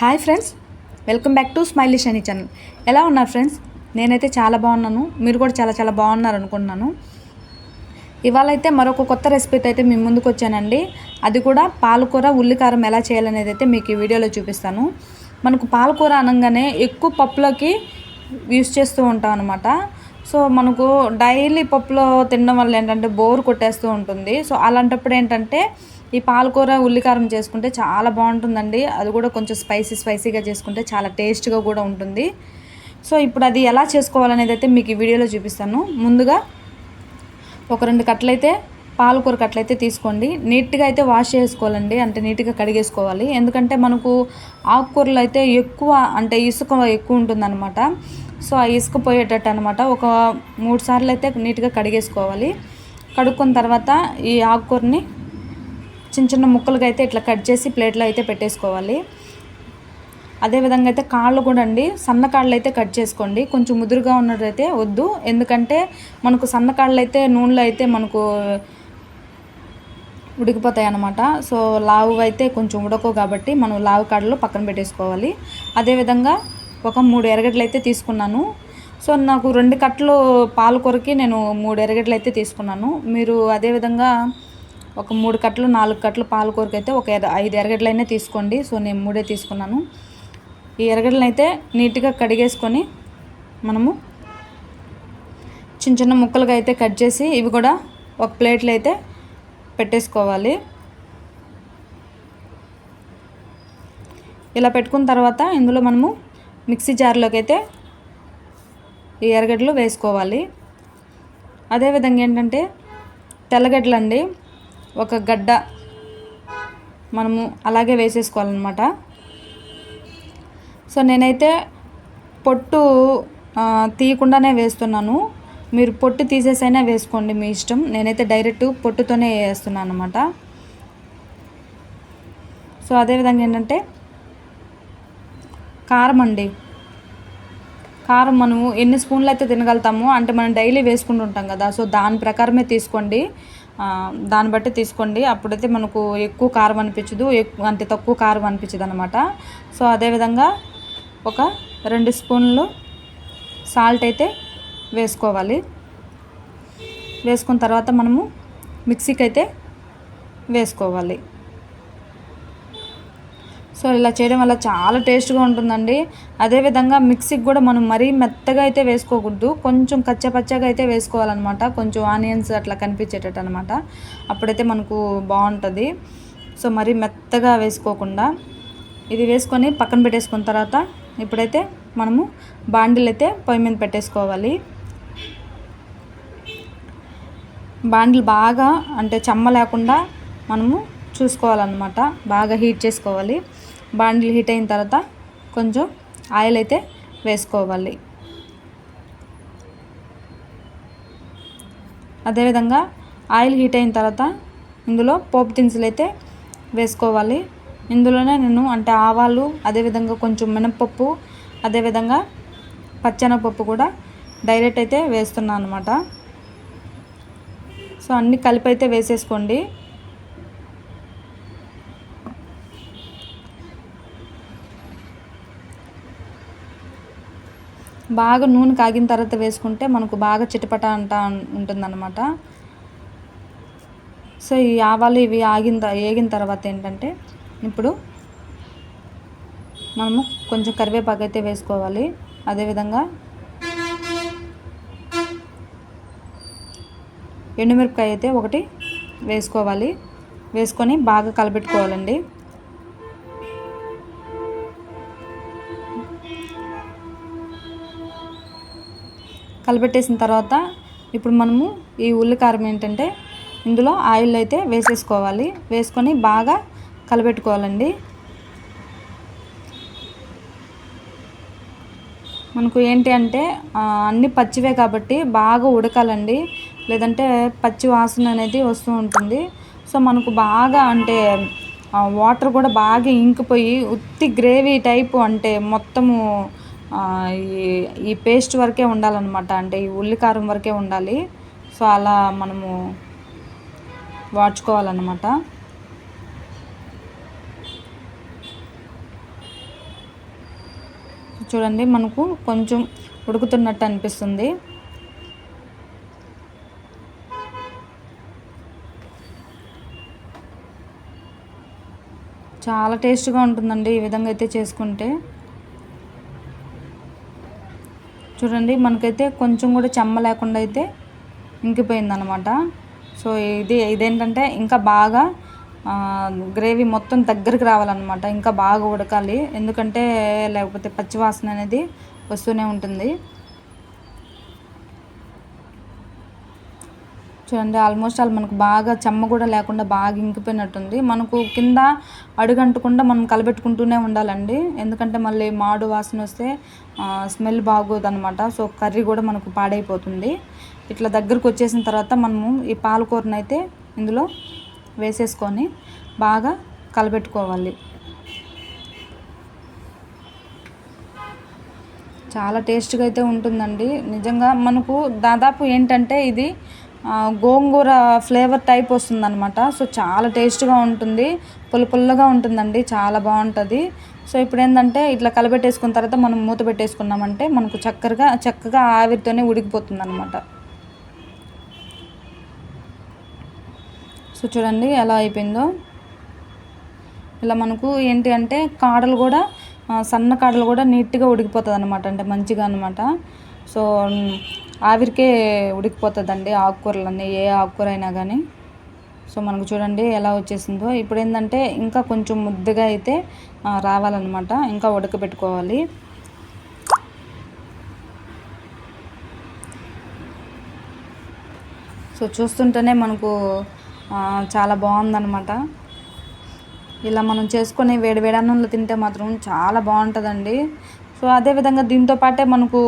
Hi friends welcome back to Smilish అని channel ఎలా ఉన్నారు ఫ్రెండ్స్ నేనైతే చాలా బాగున్నాను. మీరు కూడా చాలా చాలా బాగున్నారు అనుకున్నాను ఇవాళ అయితే మరొక కొత్త రెసిపీతో అయితే మీ ముందుకు వచ్చానండి. అది కూడా పాలకూర ఉల్లికారం ఎలా చేయాలనేది అయితే మీకు ఈ వీడియోలో చూపిస్తాను. మనకు పాలకూర అనగానే ఎక్కువ పప్పులోకి యూస్ చేస్తూ ఉంటాం అనమాట సో మనకు డైలీ పప్పులో తినడం వల్ల ఏంటంటే బోర్ కొట్టేస్తూ ఉంటుంది. సో అలాంటప్పుడు ఏంటంటే ఈ పాలకూర ఉల్లికారం చేసుకుంటే చాలా బాగుంటుందండి. అది కూడా కొంచెం స్పైసీ స్పైసీగా చేసుకుంటే చాలా టేస్ట్గా కూడా ఉంటుంది. సో ఇప్పుడు అది ఎలా చేసుకోవాలనేది అయితే మీకు ఈ వీడియోలో చూపిస్తాను. ముందుగా ఒక రెండు కట్లయితే పాలకూర కట్లయితే తీసుకోండి. నీట్గా అయితే వాష్ చేసుకోవాలండి. అంటే నీట్గా కడిగేసుకోవాలి. ఎందుకంటే మనకు ఆకుకూరలు అయితే ఎక్కువ అంటే ఇసుక ఎక్కువ ఉంటుందన్నమాట. సో ఆ ఇసుక పోయేటట్టు అనమాట ఒక మూడు సార్లు అయితే నీట్గా కడిగేసుకోవాలి. కడుక్కున్న తర్వాత ఈ ఆకుకూరని చిన్న చిన్న ముక్కలుగా అయితే ఇట్లా కట్ చేసి ప్లేట్లో అయితే పెట్టేసుకోవాలి. అదేవిధంగా అయితే కాళ్ళు కూడా అండి సన్న కాళ్ళు అయితే కట్ చేసుకోండి. కొంచెం ముదురుగా ఉన్నదైతే వద్దు. ఎందుకంటే మనకు సన్న కాళ్ళు అయితే నూనెలో అయితే మనకు ఉడికిపోతాయి అన్నమాట సో లావు అయితే కొంచెం ఉడకవు కాబట్టి మనం లావు కాడలు పక్కన పెట్టేసుకోవాలి. అదేవిధంగా ఒక మూడు ఎరగడ్లు అయితే తీసుకున్నాను. సో నాకు రెండు కట్టలు పాలకూరకి నేను మూడు ఎరగడ్లు అయితే తీసుకున్నాను. మీరు అదేవిధంగా ఒక మూడు కట్టలు నాలుగు కట్టలు పాలకూరకి అయితే ఒక ఐదు ఎరగడ్లు తీసుకోండి. సో నేను మూడే తీసుకున్నాను. ఈ ఎరగడ్లను అయితే నీట్గా కడిగేసుకొని మనము చిన్న చిన్న ముక్కలుగా అయితే కట్ చేసి ఇవి కూడా ఒక ప్లేట్లో అయితే పెట్టేసుకోవాలి. ఇలా పెట్టుకున్న తర్వాత ఇందులో మనము మిక్సీ జార్లోకి అయితే ఈ ఎరగడ్డలు వేసుకోవాలి. అదేవిధంగా ఏంటంటే తెల్లగడ్డలు అండి ఒక గడ్డ మనము అలాగే వేసేసుకోవాలన్నమాట. సో నేనైతే పొట్టు తీయకుండానే వేస్తున్నాను. మీరు పొట్టు తీసేసైనా వేసుకోండి మీ ఇష్టం. నేనైతే డైరెక్ట్ పొట్టుతోనే వేస్తున్నాను అనమాట సో అదేవిధంగా ఏంటంటే కారం అండి. కారం మనము ఎన్ని స్పూన్లు అయితే తినగలుగుతామో అంటే మనం డైలీ వేసుకుంటుంటాం కదా సో దాని ప్రకారమే తీసుకోండి. దాన్ని బట్టి తీసుకోండి. అప్పుడైతే మనకు ఎక్కువ కారం అనిపించదు. ఎక్కువ అంటే తక్కువ కారం అనిపించదు అనమాట సో అదేవిధంగా ఒక రెండు స్పూన్లు సాల్ట్ అయితే వేసుకోవాలి. వేసుకున్న తర్వాత మనము మిక్సీకి అయితే వేసుకోవాలి. సో ఇలా చేయడం వల్ల చాలా టేస్ట్గా ఉంటుందండి. అదేవిధంగా మిక్సీకి కూడా మనం మరీ మెత్తగా అయితే వేసుకోకూడదు. కొంచెం కచ్చపచ్చగా అయితే వేసుకోవాలన్నమాట. కొంచెం ఆనియన్స్ అట్లా కనిపించేటట్టు అనమాట అప్పుడైతే మనకు బాగుంటుంది. సో మరీ మెత్తగా వేసుకోకుండా ఇది వేసుకొని పక్కన పెట్టేసుకున్న తర్వాత ఇప్పుడైతే మనము బాండిల్ అయితే పొయ్యి మీద పెట్టేసుకోవాలి. బాండిల్ బాగా అంటే చెమ్మ లేకుండా మనము చూసుకోవాలన్నమాట. బాగా హీట్ చేసుకోవాలి. బాండిల్ హీట్ అయిన తర్వాత కొంచెం ఆయిల్ అయితే వేసుకోవాలి. అదేవిధంగా ఆయిల్ హీట్ అయిన తర్వాత ఇందులో పోపు దినుసులు అయితే వేసుకోవాలి. ఇందులోనే నేను అంటే ఆవాలు అదేవిధంగా కొంచెం మినపప్పు అదేవిధంగా పచ్చెనపప్పు కూడా డైరెక్ట్ అయితే వేస్తున్నాను అనమాట సో అన్నీ కలిపి అయితే వేసేసుకోండి. బాగా నూనె కాగిన తర్వాత వేసుకుంటే మనకు బాగా చిటపట అంట ఉంటుందన్నమాట. సో ఈ ఆవాలు ఇవి ఆగిన వేగిన తర్వాత ఏంటంటే ఇప్పుడు మనము కొంచెం కరివేపాకు అయితే వేసుకోవాలి. అదేవిధంగా ఎండుమిరపకాయ అయితే ఒకటి వేసుకోవాలి. వేసుకొని బాగా కలపెట్టుకోవాలండి కలిపెట్టేసిన తర్వాత ఇప్పుడు మనము ఈ ఉల్లికారం ఏంటంటే ఇందులో ఆయిల్ అయితే వేసేసుకోవాలి. వేసుకొని బాగా కలపెట్టుకోవాలండి మనకు ఏంటి అంటే అన్నీ పచ్చివే కాబట్టి బాగా ఉడకాలండి. లేదంటే పచ్చి వాసన అనేది వస్తూ ఉంటుంది. సో మనకు బాగా అంటే వాటర్ కూడా బాగా ఇంకిపోయి ఉత్తి గ్రేవీ టైపు అంటే మొత్తము ఈ ఈ పేస్ట్ వరకే ఉండాలన్నమాట. అంటే ఈ ఉల్లికారం వరకే ఉండాలి. సో అలా మనము వాడ్చుకోవాలన్నమాట చూడండి మనకు కొంచెం ఉడుకుతున్నట్టు అనిపిస్తుంది. చాలా టేస్ట్గా ఉంటుందండి ఈ విధంగా అయితే చేసుకుంటే. చూడండి మనకైతే కొంచెం కూడా చెమ్మ లేకుండా అయితే ఇంకిపోయిందనమాట. సో ఇది ఇదేంటంటే ఇంకా బాగా గ్రేవీ మొత్తం దగ్గరికి రావాలన్నమాట. ఇంకా బాగా ఉడకాలి. ఎందుకంటే లేకపోతే పచ్చివాసన అనేది వస్తూనే ఉంటుంది. చూడండి ఆల్మోస్ట్ ఆల్ మనకు బాగా చెమ్మ కూడా లేకుండా బాగా ఇంకిపోయినట్టుంది. మనకు కింద అడుగంటకుండా మనం కలబెట్టుకుంటూనే ఉండాలండి. ఎందుకంటే మళ్ళీ మాడు వాసన వస్తే స్మెల్ బాగోదనమాట సో కర్రీ కూడా మనకు పాడైపోతుంది. ఇట్లా దగ్గరకు వచ్చేసిన తర్వాత మనము ఈ పాలకూరను అయితే ఇందులో వేసేసుకొని బాగా కలబెట్టుకోవాలి. చాలా టేస్ట్గా అయితే ఉంటుందండి. నిజంగా మనకు దాదాపు ఏంటంటే ఇది గోంగూర ఫ్లేవర్ టైప్ వస్తుందన్నమాట. సో చాలా టేస్ట్గా ఉంటుంది. పుల్ల పుల్లగా ఉంటుందండి. చాలా బాగుంటుంది. సో ఇప్పుడు ఏంటంటే ఇట్లా కలబెట్టేసుకున్న తర్వాత మనం మూత పెట్టేసుకున్నామంటే మనకు చక్కరగా చక్కగా ఆవిరితోనే ఉడికిపోతుంది అనమాట సో చూడండి ఎలా అయిపోయిందో. ఇలా మనకు ఏంటి అంటే కాడలు కూడా సన్న కాడలు కూడా నీట్గా ఉడికిపోతుంది అనమాట అంటే మంచిగా అనమాట సో ఆవిరికే ఉడికిపోతుందండి ఆకుకూరలన్నీ ఏ ఆకుకూర అయినా కానీ సో మనకు చూడండి ఎలా వచ్చేసిందో. ఇప్పుడు ఏంటంటే ఇంకా కొంచెం ముద్దగా అయితే రావాలన్నమాట. ఇంకా ఉడకబెట్టుకోవాలి. సో చూస్తుంటేనే మనకు చాలా బాగుందన్నమాట. ఇలా మనం చేసుకొని వేడి వేడి అన్నంలో తింటే మాత్రం చాలా బాగుంటుందండి. సో అదేవిధంగా దీంతో పాటే మనకు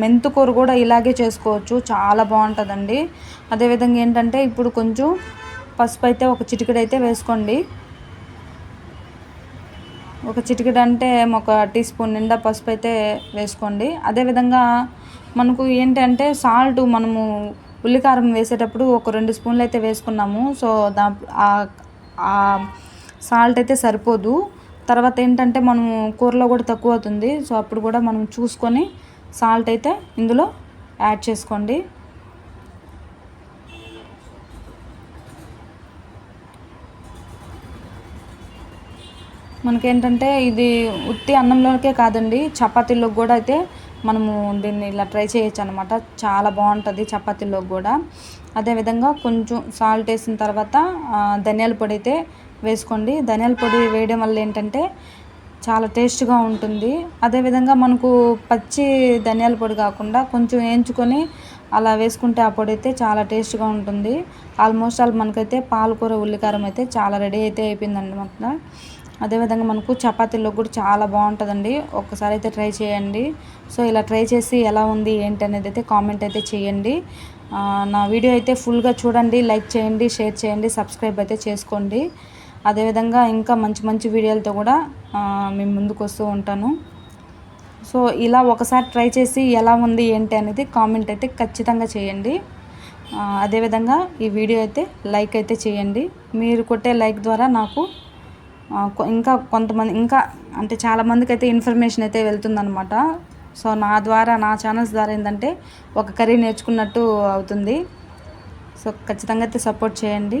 మెంతుకూర కూడా ఇలాగే చేసుకోవచ్చు. చాలా బాగుంటుందండి. అదేవిధంగా ఏంటంటే ఇప్పుడు కొంచెం పసుపు అయితే ఒక చిటికెడు అయితే వేసుకోండి. ఒక చిటికెడు అంటే ఒక టీ స్పూన్ నిండా పసుపు అయితే వేసుకోండి. అదేవిధంగా మనకు ఏంటంటే సాల్ట్ మనము ఉల్లికారం వేసేటప్పుడు ఒక రెండు స్పూన్లు అయితే వేసుకున్నాము. సో దా సాల్ట్ అయితే సరిపోదు. తర్వాత ఏంటంటే మనము కూరలో కూడా తక్కువ అవుతుంది. సో అప్పుడు కూడా మనం చూసుకొని సాల్ట్ అయితే ఇందులో యాడ్ చేసుకోండి. మనకేంటంటే ఇది ఉత్తి అన్నంలోకే కాదండి చపాతీలోకి కూడా అయితే మనము దీన్ని ఇలా ట్రై చేయొచ్చు అనమాట చాలా బాగుంటుంది చపాతీలోకి కూడా. అదేవిధంగా కొంచెం సాల్ట్ వేసిన తర్వాత ధనియాల పొడి అయితే వేసుకోండి. ధనియాల పొడి వేయడం వల్ల ఏంటంటే చాలా టేస్ట్గా ఉంటుంది. అదేవిధంగా మనకు పచ్చి ధనియాల పొడి కాకుండా కొంచెం వేయించుకొని అలా వేసుకుంటే ఆ పొడి అయితే చాలా టేస్ట్గా ఉంటుంది. ఆల్మోస్ట్ ఆల్ మనకైతే పాలకూర ఉల్లికారం అయితే చాలా రెడీ అయితే అయిపోయిందండి మొత్తం. అదేవిధంగా మనకు చపాతీలో కూడా చాలా బాగుంటుందండి. ఒక్కసారి అయితే ట్రై చేయండి. సో ఇలా ట్రై చేసి ఎలా ఉంది ఏంటి అనేది అయితే కామెంట్ అయితే చేయండి. నా వీడియో అయితే ఫుల్గా చూడండి లైక్ చేయండి షేర్ చేయండి సబ్స్క్రైబ్ అయితే చేసుకోండి. అదేవిధంగా ఇంకా మంచి మంచి వీడియోలతో కూడా మేము ముందుకు వస్తూ ఉంటాను. సో ఇలా ఒకసారి ట్రై చేసి ఎలా ఉంది ఏంటి అనేది కామెంట్ అయితే ఖచ్చితంగా చేయండి. అదేవిధంగా ఈ వీడియో అయితే లైక్ అయితే చేయండి. మీరు కొట్టే లైక్ ద్వారా నాకు ఇంకా కొంతమంది ఇంకా అంటే చాలామందికి అయితే ఇన్ఫర్మేషన్ అయితే వెళ్తుందనమాట సో నా ద్వారా నా ఛానల్స్ ద్వారా ఏంటంటే ఒక కర్రీ నేర్చుకున్నట్టు అవుతుంది. సో ఖచ్చితంగా అయితే సపోర్ట్ చేయండి.